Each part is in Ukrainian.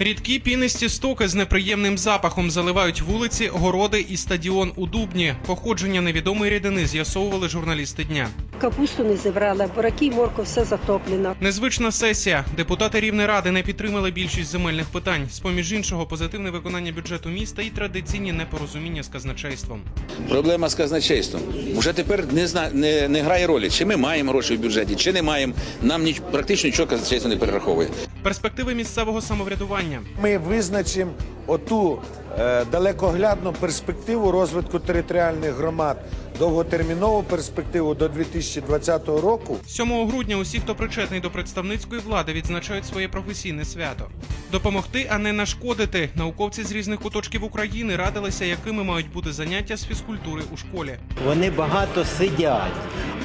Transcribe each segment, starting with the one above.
Рідкі пінисті стоки з неприємним запахом заливають вулиці, городи і стадіон у Дубні. Походження невідомої рідини з'ясовували журналісти дня. Капусту не зібрали, бураки, і морква, все затоплено. Незвична сесія. Депутати Рівнеради не підтримали більшість земельних питань. З поміж іншого, позитивне виконання бюджету міста і традиційні непорозуміння з казначейством. Проблема з казначейством. Уже тепер не, зна, не, не грає ролі, чи ми маємо гроші в бюджеті, чи не маємо. Нам ніч, практично нічого казначейство не перераховує. Перспективи місцевого самоврядування. Ми визначимо оту е, далекоглядну перспективу розвитку територіальних громад, довготермінову перспективу до 2020 року. 7 грудня усі, хто причетний до представницької влади, відзначають своє професійне свято. Допомогти, а не нашкодити. Науковці з різних куточків України радилися, якими мають бути заняття з фізкультури у школі. Вони багато сидять,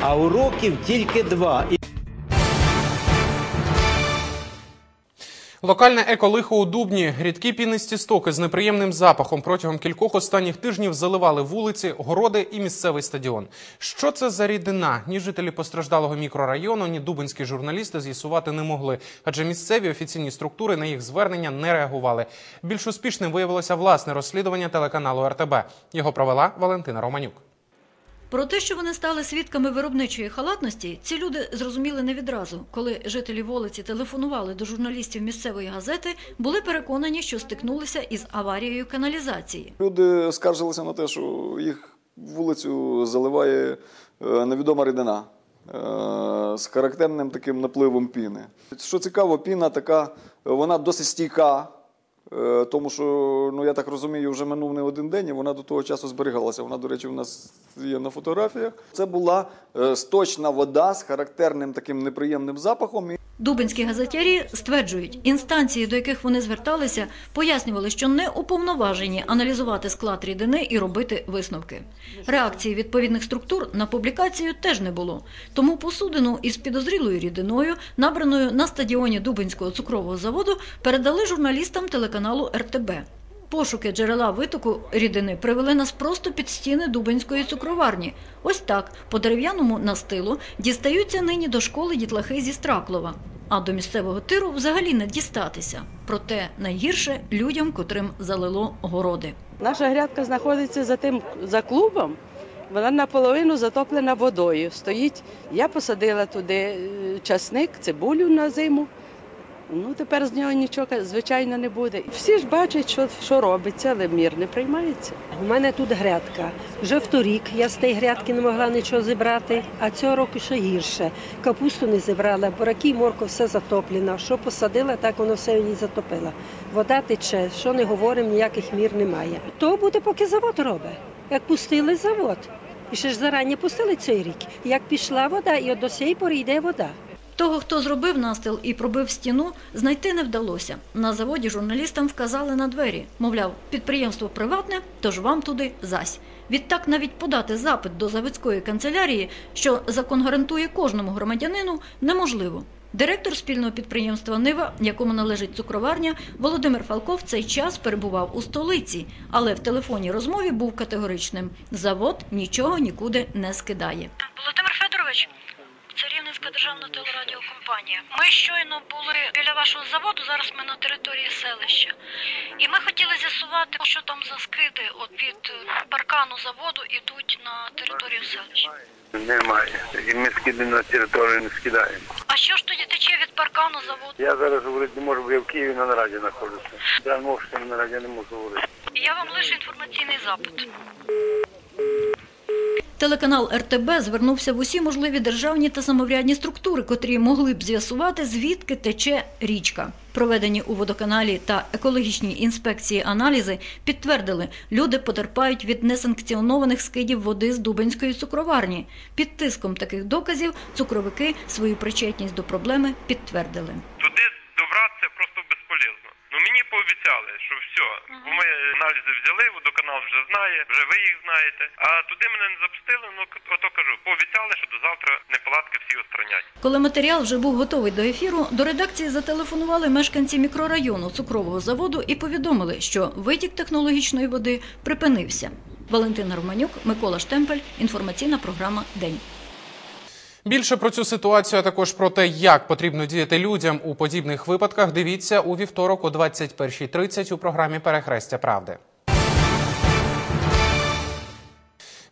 а уроків тільки два. Локальне еколихо у Дубні, рідкі пінисті стоки з неприємним запахом протягом кількох останніх тижнів заливали вулиці, городи і місцевий стадіон. Що це за рідина? Ні жителі постраждалого мікрорайону, ні дубинські журналісти з'ясувати не могли, адже місцеві офіційні структури на їх звернення не реагували. Більш успішним виявилося власне розслідування телеканалу РТБ. Його провела Валентина Романюк. Про те, що вони стали свідками виробничої халатності, ці люди зрозуміли не відразу. Коли жителі вулиці телефонували до журналістів місцевої газети, були переконані, що стикнулися із аварією каналізації. Люди скаржилися на те, що їх вулицю заливає е, невідома рідина е, з характерним таким напливом піни. Що цікаво, піна така, вона досить стійка. Е, Тому що, ну я так розумію, вже минув не один день, і вона до того часу зберігалася. Вона, до речі, у нас є на фотографіях. Це була е, сточна вода з характерним таким неприємним запахом. Дубинські газетярі стверджують, інстанції, до яких вони зверталися, пояснювали, що не уповноважені аналізувати склад рідини і робити висновки. Реакції відповідних структур на публікацію теж не було. Тому посудину із підозрілою рідиною, набраною на стадіоні Дубинського цукрового заводу, передали журналістам телеканалу РТБ. Пошуки джерела витоку рідини привели нас просто під стіни Дубинської цукроварні. Ось так, по дерев'яному настилу, дістаються нині до школи дітлахи зі Страклова. А до місцевого тиру взагалі не дістатися. Проте найгірше людям, котрим залило городи. Наша грядка знаходиться за тим за клубом. Вона наполовину затоплена водою. Стоїть. Я посадила туди е, часник, цибулю на зиму. Ну тепер з нього нічого, звичайно, не буде. Всі ж бачать, що, що робиться, але мір не приймається. У мене тут грядка. Вже вторік я з тієї грядки не могла нічого зібрати, а цього року ще гірше. Капусту не зібрала, бураки, і морква, все затоплено. Що посадила, так воно все в ній затопило. Вода тече, що не говоримо, ніяких мір немає. То буде, поки завод робить. Як пустили завод. І ще ж зарані пустили цей рік. Як пішла вода, і от до сієї пори йде вода. Того, хто зробив настил і пробив стіну, знайти не вдалося. На заводі журналістам вказали на двері. Мовляв, підприємство приватне, тож вам туди зась. Відтак навіть подати запит до заводської канцелярії, що закон гарантує кожному громадянину, неможливо. Директор спільного підприємства Нива, якому належить цукроварня, Володимир Фалков цей час перебував у столиці, але в телефонній розмові був категоричним: завод нічого нікуди не скидає. Володимир Федорович, це Рівненська державна телерадіокомпанія. Ми щойно були біля вашого заводу, зараз ми на території селища. І ми хотіли з'ясувати, що там за скиди от від е, паркану заводу ідуть на територію селища. Немає. І ми скиди на територію не скидаємо. А що ж тоді тече від паркану заводу? Я зараз говорити не можу, бо я в Києві на нараді знаходжуся. Я що на нараді не можу говорити. Я вам лишу інформаційний запит. Телеканал РТБ звернувся в усі можливі державні та самоврядні структури, котрі могли б з'ясувати, звідки тече річка. Проведені у водоканалі та екологічній інспекції аналізи підтвердили, люди потерпають від несанкціонованих скидів води з Дубинської цукроварні. Під тиском таких доказів цукровики свою причетність до проблеми підтвердили. Туди добратися просто безполезно. Ну мені пообіцяли, що все, бо ми аналізи взяли, водоканал вже знає, вже ви їх знаєте. А туди мене не запустили. Ну ото кажу, пообіцяли, що до завтра неполадки всі устранять. Коли матеріал вже був готовий до ефіру, до редакції зателефонували мешканці мікрорайону цукрового заводу і повідомили, що витік технологічної води припинився. Валентина Романюк, Микола Штемпель. Інформаційна програма День. Більше про цю ситуацію, а також про те, як потрібно діяти людям у подібних випадках, дивіться у вівторок о 21.30 у програмі Перехрестя правди.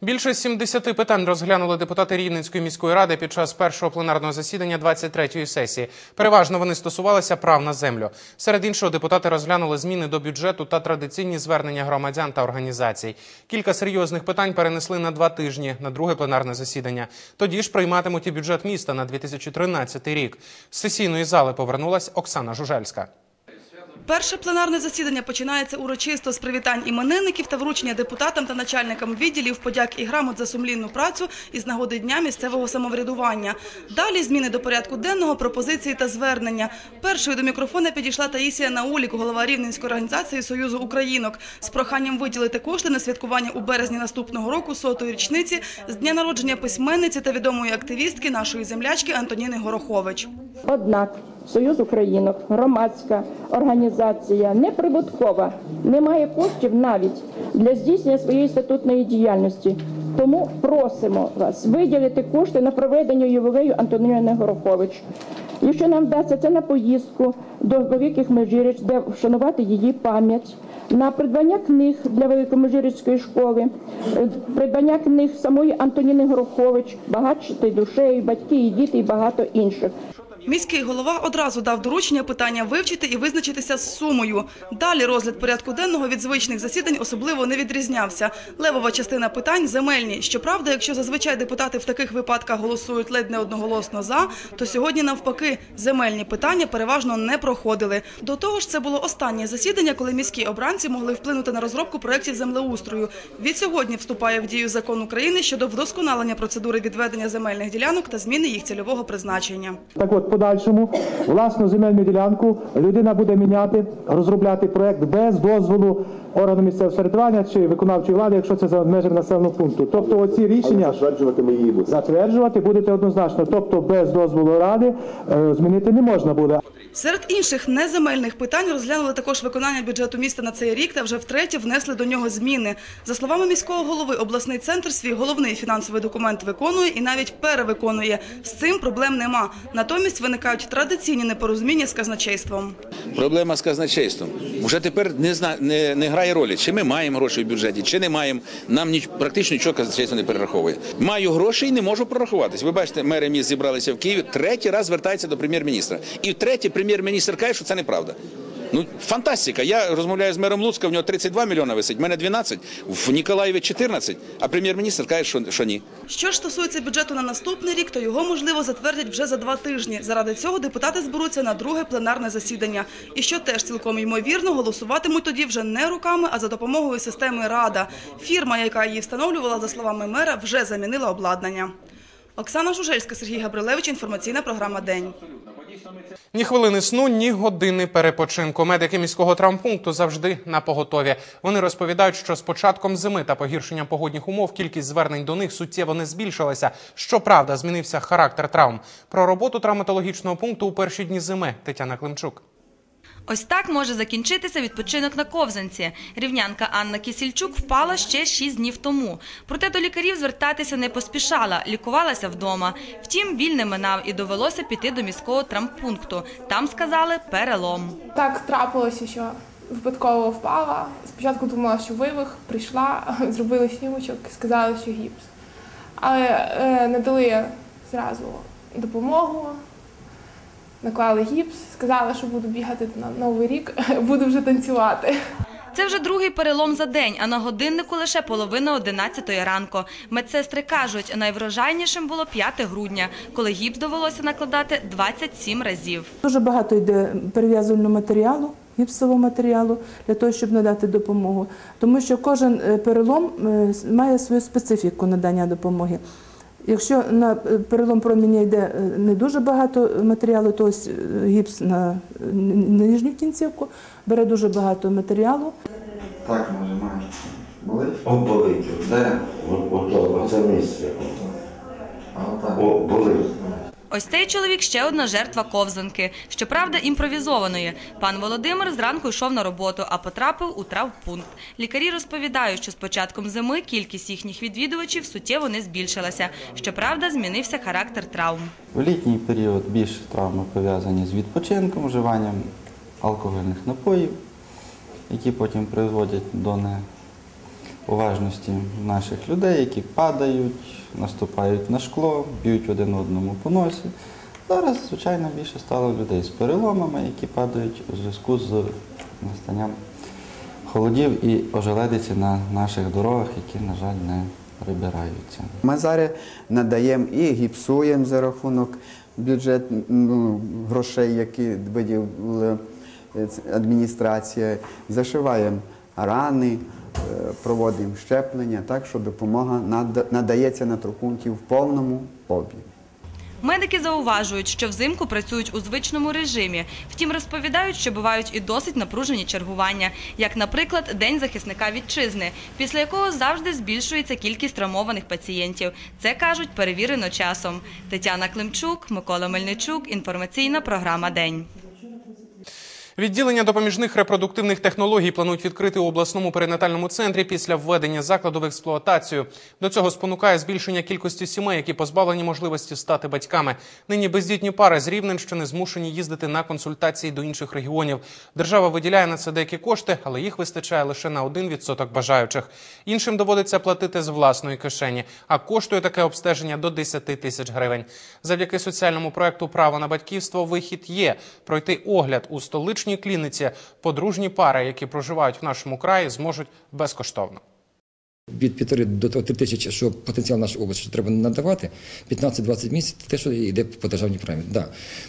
Більше 70 питань розглянули депутати Рівненської міської ради під час першого пленарного засідання 23-ї сесії. Переважно вони стосувалися прав на землю. Серед іншого, депутати розглянули зміни до бюджету та традиційні звернення громадян та організацій. Кілька серйозних питань перенесли на два тижні на друге пленарне засідання. Тоді ж прийматимуть і бюджет міста на 2013 рік. З сесійної зали повернулась Оксана Жужельська. Перше пленарне засідання починається урочисто з привітань іменинників та вручення депутатам та начальникам відділів подяк і грамот за сумлінну працю із нагоди дня місцевого самоврядування. Далі зміни до порядку денного, пропозиції та звернення. Першою до мікрофона підійшла Таїсія Наулік, голова Рівненської організації Союзу Українок, з проханням виділити кошти на святкування у березні наступного року сотої річниці з дня народження письменниці та відомої активістки нашої землячки Антоніни Горохович. Однак Союз Українок, громадська організація, неприбуткова, не має коштів навіть для здійснення своєї статутної діяльності. Тому просимо вас виділити кошти на проведення ювілею Антоніни Горохович. Якщо нам вдасться це на поїздку до Великих Межиріч, де вшанувати її пам'ять, на придбання книг для Великомежирицької школи, е, придбання книг самої Антоніни Горохович, багатшити душею, батьки і діти і багато інших. Міський голова одразу дав доручення питання вивчити і визначитися з сумою. Далі розгляд порядку денного від звичних засідань особливо не відрізнявся. Левова частина питань земельні. Щоправда, якщо зазвичай депутати в таких випадках голосують ледь не одноголосно за, то сьогодні навпаки земельні питання переважно не проходили. До того ж, це було останнє засідання, коли міські обранці могли вплинути на розробку проєктів землеустрою. Від сьогодні вступає в дію закон України щодо вдосконалення процедури відведення земельних ділянок та зміни їх цільового призначення. Так от, подальшому власну земельну ділянку людина буде міняти, розробляти проект без дозволу органу місцевого самоврядування чи виконавчої влади, якщо це за межами населеного пункту. Тобто оці рішення затверджувати ми її будемо. Затверджувати будете однозначно. Тобто без дозволу ради е, змінити не можна буде. Серед інших неземельних питань розглянули також виконання бюджету міста на цей рік та вже втретє внесли до нього зміни. За словами міського голови, обласний центр свій головний фінансовий документ виконує і навіть перевиконує. З цим проблем нема. Натомість виникають традиційні непорозуміння з казначейством. Проблема з казначейством. Вже тепер не, зна, не, не грає ролі, чи ми маємо гроші в бюджеті, чи не маємо. Нам ніч, практично нічого казначейство не перераховує. Маю гроші і не можу прорахуватись. Ви бачите, мери міст зібралися в Києві, третій раз звертається до прем'єр-міністра. І втретє прем'єр-міністр каже, що це неправда. Ну, фантастика. Я розмовляю з мером Луцька, в нього 32 мільйона висить, в мене 12, в Ніколаєві 14, а прем'єр-міністр каже, що, що ні. Що ж стосується бюджету на наступний рік, то його можливо затвердять вже за два тижні. Заради цього депутати зберуться на друге пленарне засідання. І що теж цілком ймовірно, голосуватимуть тоді вже не руками, а за допомогою системи Рада. Фірма, яка її встановлювала, за словами мера, вже замінила обладнання. Оксана Жужельська, Сергій Габрилевич. Інформаційна програма День. Ні хвилини сну, ні години перепочинку. Медики міського травмпункту завжди на поготові. Вони розповідають, що з початком зими та погіршенням погодних умов кількість звернень до них суттєво не збільшилася. Щоправда, змінився характер травм. Про роботу травматологічного пункту у перші дні зими Тетяна Климчук. Ось так може закінчитися відпочинок на ковзанці. Рівнянка Анна Кісільчук впала ще 6 днів тому. Проте до лікарів звертатися не поспішала, лікувалася вдома. Втім, біль не минав і довелося піти до міського травмпункту. Там сказали перелом. Так трапилося, що випадково впала. Спочатку думала, що вивих, прийшла, зробили снімочок, сказали, що гіпс. Але е, не дали зразу допомогу, наклали гіпс, сказали, що буду бігати на новий рік, буду вже танцювати. Це вже другий перелом за день, а на годиннику лише половина 11 ранку. Медсестри кажуть, найврожайнішим було 5 грудня, коли гіпс довелося накладати 27 разів. Дуже багато йде перев'язувального матеріалу, гіпсового матеріалу для того, щоб надати допомогу. Тому що кожен е, перелом е, має свою специфіку надання допомоги. Якщо на е, перелом проміння йде е, не дуже багато матеріалу, то ось е, гіпс на нижню кінцівку бере дуже багато матеріалу. Так нажимаєш. Болить? О, болить. Де? Ото, оце місце. О, болить. Ось цей чоловік ще одна жертва ковзанки, щоправда, імпровізованої. Пан Володимир зранку йшов на роботу, а потрапив у травмпункт. Лікарі розповідають, що з початком зими кількість їхніх відвідувачів суттєво не збільшилася. Щоправда, змінився характер травм. В літній період більше травми пов'язані з відпочинком, вживанням алкогольних напоїв, які потім призводять до неуважності наших людей, які падають, наступають на шкло, б'ють один одному по носі. Зараз, звичайно, більше стало людей з переломами, які падають у зв'язку з настанням холодів і ожеледиці на наших дорогах, які, на жаль, не прибираються. Ми зараз надаємо і гіпсуємо за рахунок бюджет ну, грошей, які виділила е, адміністрація, зашиваємо рани, е, проводимо щеплення, так що допомога надається на трупункті в повному об'ємі. Медики зауважують, що взимку працюють у звичному режимі. Втім, розповідають, що бувають і досить напружені чергування, як, наприклад, День захисника вітчизни, після якого завжди збільшується кількість травмованих пацієнтів. Це кажуть перевірено часом. Тетяна Климчук, Микола Мельничук. Інформаційна програма День. Відділення допоміжних репродуктивних технологій планують відкрити у обласному перинатальному центрі після введення закладу в експлуатацію. До цього спонукає збільшення кількості сімей, які позбавлені можливості стати батьками. Нині бездітні пари з Рівненщини змушені їздити на консультації до інших регіонів. Держава виділяє на це деякі кошти, але їх вистачає лише на 1% бажаючих. Іншим доводиться платити з власної кишені, а коштує таке обстеження до 10 тисяч гривень. Завдяки соціальному проекту Право на батьківство вихід є пройти огляд у столичній клініці. Подружні пари, які проживають в нашому краї, зможуть безкоштовно. від півтори до три тисячі, що потенціал нашої області що треба надавати, 15-20 місяців те, що йде по державній програмі. Да.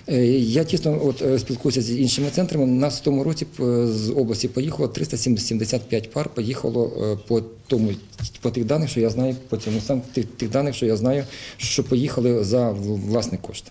Е, Я тісно от, е, спілкуюся з іншими центрами. У нас в тому році з області поїхало 375 пар, поїхало е, по тому по тих даних, що я знаю, по цьому сам тих, тих даних, що я знаю, що поїхали за в- власні кошти.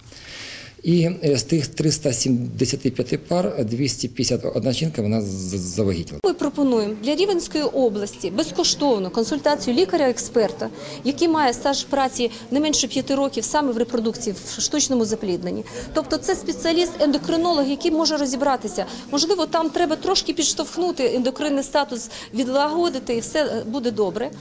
І е, з тих 375 пар 251 жінка вона завагітніла. Ми пропонуємо для Рівенської області безкоштовну консультацію лікаря-експерта, який має стаж праці не менше п'яти років саме в репродукції, в штучному заплідненні. Тобто це спеціаліст-ендокринолог, який може розібратися. Можливо, там треба трошки підштовхнути ендокринний статус, відлагодити, і все буде добре.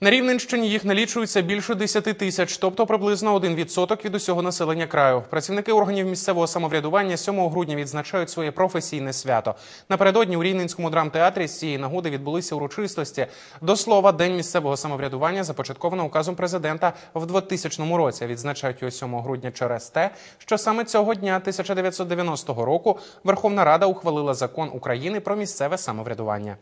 На Рівненщині їх налічується більше 10 тисяч, тобто приблизно 1% від усього населення краю. Працівники органів місцевого самоврядування 7 грудня відзначають своє професійне свято. Напередодні у Рівненському драмтеатрі з цієї нагоди відбулися урочистості. До слова, День місцевого самоврядування започатковано указом президента в 2000 році. Відзначають його 7 грудня через те, що саме цього дня 1990 року Верховна Рада ухвалила закон України про місцеве самоврядування.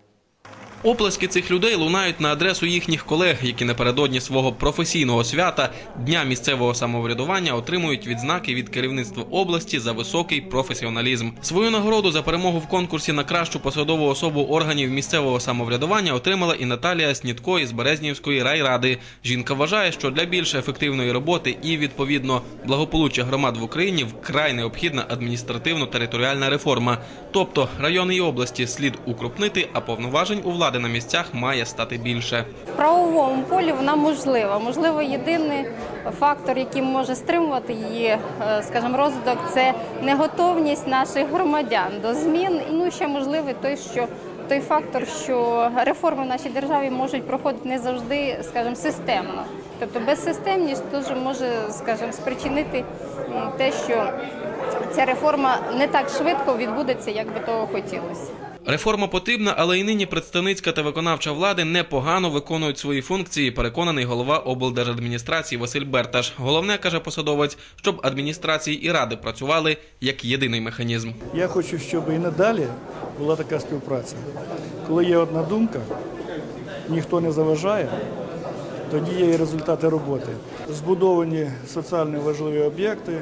Оплески цих людей лунають на адресу їхніх колег, які напередодні свого професійного свята дня місцевого самоврядування отримують відзнаки від керівництва області за високий професіоналізм. Свою нагороду за перемогу в конкурсі на кращу посадову особу органів місцевого самоврядування отримала і Наталія Снітко із Березнівської райради. Жінка вважає, що для більш ефективної роботи і відповідно благополуччя громад в Україні вкрай необхідна адміністративно-територіальна реформа. Тобто райони і області слід укрупнити, а повноважень у влади на місцях має стати більше. В правовому полі вона можлива. Можливо, єдиний фактор, який може стримувати її, е, скажімо, розвиток, це неготовність наших громадян до змін. Ну ще можливий той, що той фактор, що реформи в нашій державі можуть проходити не завжди, скажімо, системно. Тобто безсистемність дуже може, скажімо, спричинити те, що ця реформа не так швидко відбудеться, як би того хотілося. Реформа потрібна, але і нині представницька та виконавча влади непогано виконують свої функції. Переконаний голова облдержадміністрації Василь Берташ. Головне каже посадовець, щоб адміністрації і ради працювали як єдиний механізм. Я хочу, щоб і надалі була така співпраця. Коли є одна думка, ніхто не заважає, тоді є і результати роботи. Збудовані соціально важливі об'єкти,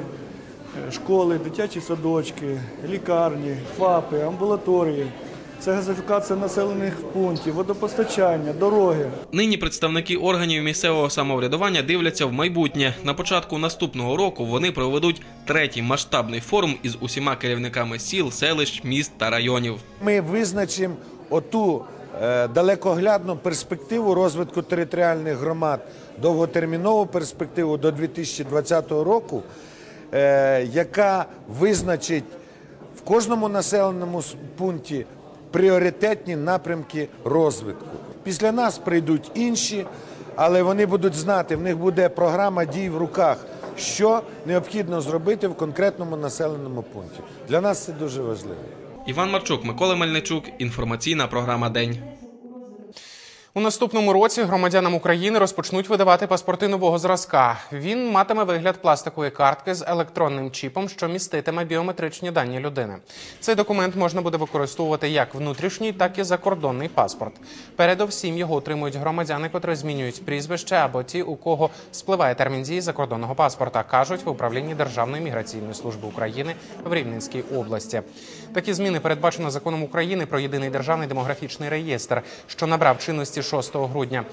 школи, дитячі садочки, лікарні, ФАПи, амбулаторії. Це газифікація населених пунктів, водопостачання, дороги. Нині представники органів місцевого самоврядування дивляться в майбутнє. На початку наступного року вони проведуть третій масштабний форум із усіма керівниками сіл, селищ, міст та районів. Ми визначимо оту е, далекоглядну перспективу розвитку територіальних громад, довготермінову перспективу до 2020 року, е, яка визначить в кожному населеному пункті пріоритетні напрямки розвитку. Після нас прийдуть інші, але вони будуть знати, в них буде програма дій в руках, що необхідно зробити в конкретному населеному пункті. Для нас це дуже важливо. Іван Марчук, Микола Мельничук. Інформаційна програма День. У наступному році громадянам України розпочнуть видавати паспорти нового зразка. Він матиме вигляд пластикової картки з електронним чіпом, що міститиме біометричні дані людини. Цей документ можна буде використовувати як внутрішній, так і закордонний паспорт. Передовсім його отримують громадяни, котрі змінюють прізвище або ті, у кого спливає термін дії закордонного паспорта, кажуть в управлінні Державної міграційної служби України в Рівненській області. Такі зміни передбачено законом України про єдиний державний демографічний реєстр, що набрав чинності 6 грудня.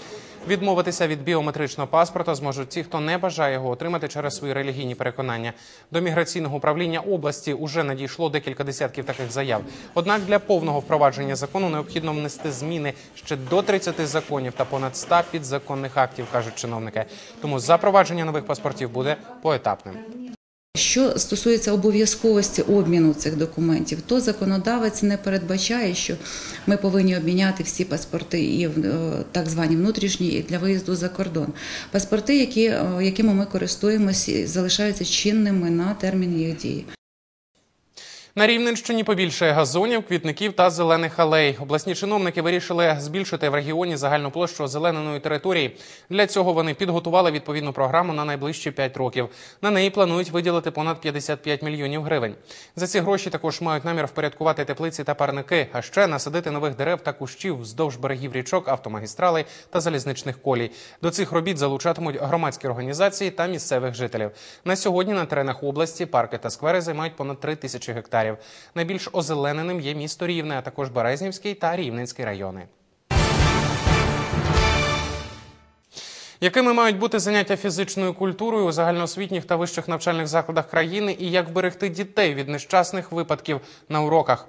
Відмовитися від біометричного паспорта зможуть ті, хто не бажає його отримати через свої релігійні переконання. До міграційного управління області уже надійшло декілька десятків таких заяв. Однак для повного впровадження закону необхідно внести зміни ще до 30 законів та понад 100 підзаконних актів, кажуть чиновники. Тому запровадження нових паспортів буде поетапним. Що стосується обов'язковості обміну цих документів, то законодавець не передбачає, що ми повинні обміняти всі паспорти і е, так звані внутрішні і для виїзду за кордон. Паспорти, які, е, якими ми користуємося, залишаються чинними на термін їх дії. На Рівненщині побільшає газонів, квітників та зелених алей. Обласні чиновники вирішили збільшити в регіоні загальну площу озелененої території. Для цього вони підготували відповідну програму на найближчі 5 років. На неї планують виділити понад 55 мільйонів гривень. За ці гроші також мають намір впорядкувати теплиці та парники, а ще насадити нових дерев та кущів вздовж берегів річок, автомагістралей та залізничних колій. До цих робіт залучатимуть громадські організації та місцевих жителів. На сьогодні на теренах області парки та сквери займають понад 3 тисячі гектарів. Найбільш озелененим є місто Рівне, а також Березнівський та Рівненський райони. Якими мають бути заняття фізичною культурою у загальноосвітніх та вищих навчальних закладах країни і як вберегти дітей від нещасних випадків на уроках?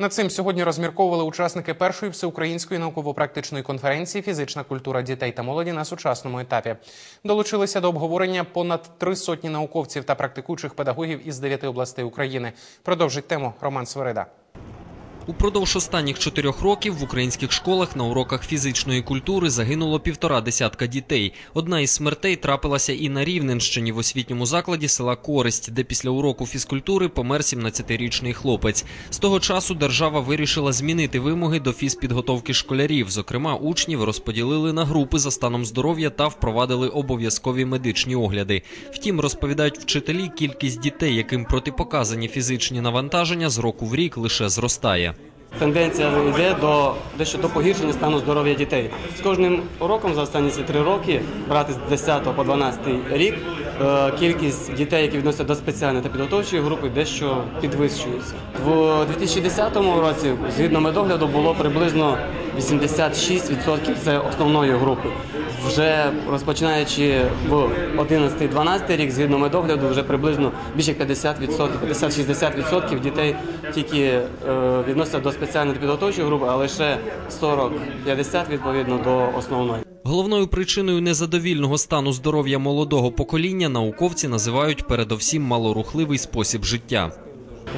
Над цим сьогодні розмірковували учасники першої всеукраїнської науково-практичної конференції Фізична культура дітей та молоді на сучасному етапі. Долучилися до обговорення понад три сотні науковців та практикуючих педагогів із дев'яти областей України. Продовжить тему Роман Свирида. Упродовж останніх чотирьох років в українських школах на уроках фізичної культури загинуло півтора десятка дітей. Одна із смертей трапилася і на Рівненщині в освітньому закладі села Користь, де після уроку фізкультури помер 17-річний хлопець. З того часу держава вирішила змінити вимоги до фізпідготовки школярів. Зокрема, учнів розподілили на групи за станом здоров'я та впровадили обов'язкові медичні огляди. Втім, розповідають вчителі, кількість дітей, яким протипоказані фізичні навантаження, з року в рік лише зростає. Тенденція йде до дещо до погіршення стану здоров'я дітей. З кожним роком за останні ці три роки, брати з 10 по 12 рік, е, кількість дітей, які відносяться до спеціальної та підготовчої групи, дещо підвищується. В 2010 році, згідно медогляду, було приблизно 86% це основної групи. Вже розпочинаючи в 11-12 рік, згідно медогляду, вже приблизно більше 50%, 50-60% дітей тільки е, відносяться до спеціальної підготовчої групи, а лише 40-50% відповідно до основної. Головною причиною незадовільного стану здоров'я молодого покоління науковці називають передовсім малорухливий спосіб життя.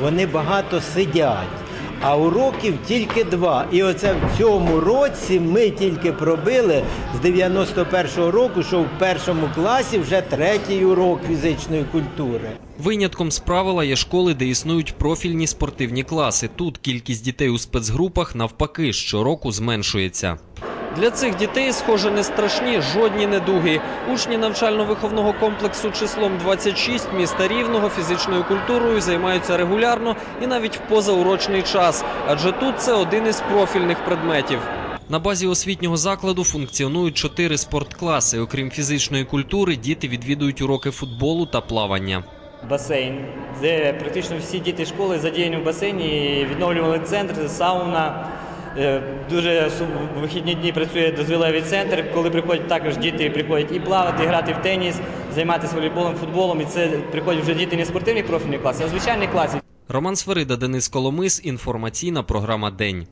Вони багато сидять, а уроків тільки два. І оце в цьому році ми тільки пробили з 91-го року, що в першому класі вже третій урок фізичної культури. Винятком з правила є школи, де існують профільні спортивні класи. Тут кількість дітей у спецгрупах навпаки щороку зменшується. Для цих дітей, схоже, не страшні жодні недуги. Учні навчально-виховного комплексу числом 26 міста Рівного фізичною культурою займаються регулярно і навіть в позаурочний час, адже тут це один із профільних предметів. На базі освітнього закладу функціонують чотири спорткласи. Окрім фізичної культури, діти відвідують уроки футболу та плавання. басейн, де практично всі діти школи задіяні в басейні, відновлювали центр, сауна. Е, Дуже в вихідні дні працює дозвілевий центр, коли приходять також діти приходять і плавати, і грати в теніс, займатися волейболом, футболом. І це приходять вже діти не спортивні профільні класи, а звичайні класи. Роман Сверида, Денис Коломис. Інформаційна програма День.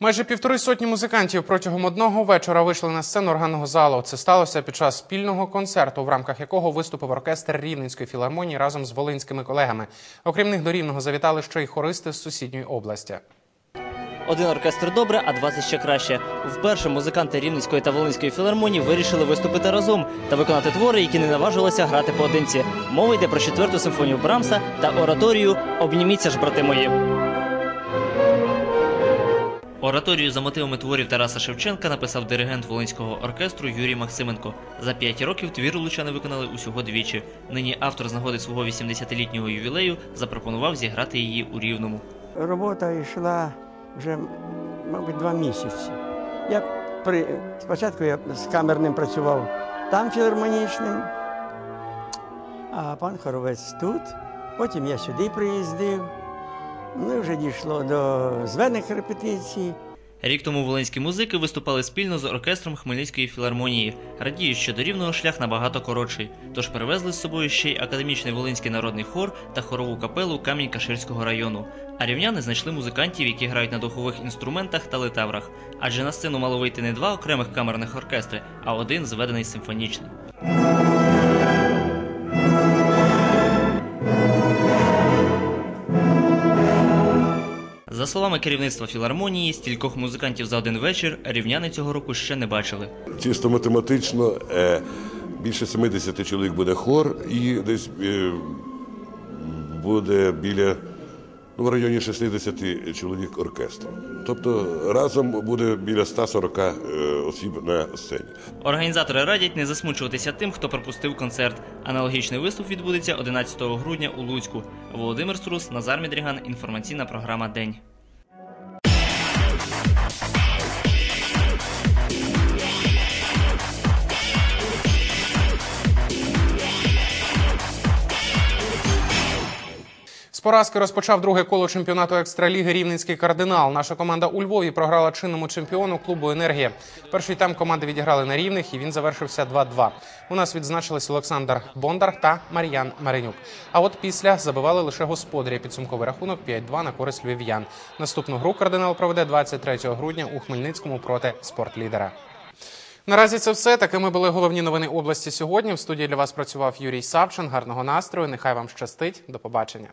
Майже півтори сотні музикантів протягом одного вечора вийшли на сцену органного залу. Це сталося під час спільного концерту, в рамках якого виступив оркестр Рівненської філармонії разом з волинськими колегами. Окрім них до рівного завітали ще й хористи з сусідньої області. Один оркестр добре, а 20 ще краще. Вперше музиканти Рівненської та Волинської філармонії вирішили виступити разом та виконати твори, які не наважилися грати поодинці. Мова йде про четверту симфонію Брамса та ораторію Обніміться ж, брати мої. Ораторію за мотивами творів Тараса Шевченка написав диригент Волинського оркестру Юрій Максименко. За п'ять років твір лучани виконали усього двічі. Нині автор з нагоди свого 80-літнього ювілею запропонував зіграти її у Рівному. Робота йшла вже, мабуть, два місяці. Я при... Спочатку я з камерним працював там філармонічним, а пан Хоровець тут. Потім я сюди приїздив. Ну і вже дійшло до зведених репетицій. Рік тому волинські музики виступали спільно з оркестром Хмельницької філармонії. Радіють, що до рівного шлях набагато коротший. Тож привезли з собою ще й академічний волинський народний хор та хорову капелу Камінь Каширського району. А рівняни знайшли музикантів, які грають на духових інструментах та литаврах. Адже на сцену мало вийти не два окремих камерних оркестри, а один зведений симфонічний. За словами керівництва філармонії, стількох музикантів за один вечір рівняни цього року ще не бачили. Чисто математично е, більше 70 чоловік буде хор і десь е, буде біля ну, в районі 60 чоловік оркестру. Тобто разом буде біля 140 е, осіб на сцені. Організатори радять не засмучуватися тим, хто пропустив концерт. Аналогічний виступ відбудеться 11 грудня у Луцьку. Володимир Струс, Назар Мідріган. Інформаційна програма День. Поразки розпочав друге коло чемпіонату екстраліги Рівненський кардинал. Наша команда у Львові програла чинному чемпіону клубу Енергія. Перший тайм команди відіграли на рівних, і він завершився 2-2. У нас відзначились Олександр Бондар та Мар'ян Маринюк. А от після забивали лише господарі. Підсумковий рахунок 5-2 на користь львів'ян. Наступну гру кардинал проведе 23 грудня у Хмельницькому проти спортлідера. Наразі це все. Такими були головні новини області сьогодні. В студії для вас працював Юрій Савчин. Гарного настрою. Нехай вам щастить. До побачення.